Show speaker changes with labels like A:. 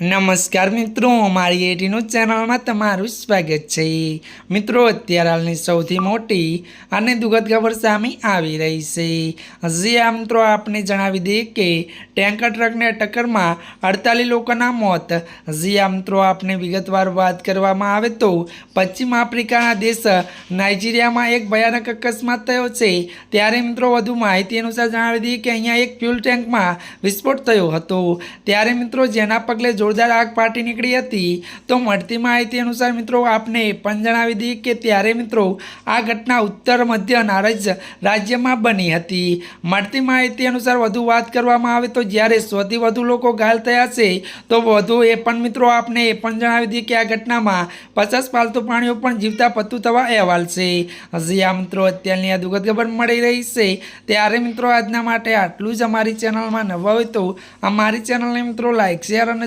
A: નમસ્કાર મિત્રો મારી એટીનું ચેનલમાં તમારું સ્વાગત છે. મિત્રો, અત્યારે હાલની સૌથી મોટી અને દુઃખદ ખબર સામે આવી રહી છે. જે આ મિત્રો, આપને જણાવી દઈએ કે ટેન્કર ટ્રકને ટક્કરમાં અડતાલીસ લોકોના મોત. જે આ મિત્રો, આપને વિગતવાર વાત કરવામાં આવે તો પશ્ચિમ આફ્રિકાના દેશ નાઇજીરિયામાં એક ભયાનક અકસ્માત થયો છે. ત્યારે, મિત્રો, વધુ માહિતી અનુસાર જણાવી દઈએ કે અહીંયા એક ફ્યુલ ટેન્કમાં વિસ્ફોટ થયો હતો. ત્યારે, મિત્રો, જેના પગલે જોરદાર આગ પાટી નીકળી હતી. તો મળતી માહિતી અનુસાર મિત્રો, આપને પણ જણાવી દઈએ કે ત્યારે મિત્રો, આ ઘટના ઉત્તર મધ્ય નારજ રાજ્યમાં બની હતી. મળતી માહિતી અનુસાર વધુ વાત કરવામાં આવે તો જ્યારે સૌથી વધુ લોકો ઘાયલ થયા છે, તો વધુ એ પણ મિત્રો, આપને એ પણ જણાવી દઈએ કે આ ઘટનામાં પચાસ પાલતુ પ્રાણીઓ પણ જીવતા પતું થવા અહેવાલ છે. હજી આ મિત્રો, અત્યારની આ દુઃખદ ખબર મળી રહી છે. ત્યારે મિત્રો, આજના માટે આટલું જ અમારી ચેનલમાં નવા હોય તો અમારી ચેનલને મિત્રો, લાઈક, શેર અને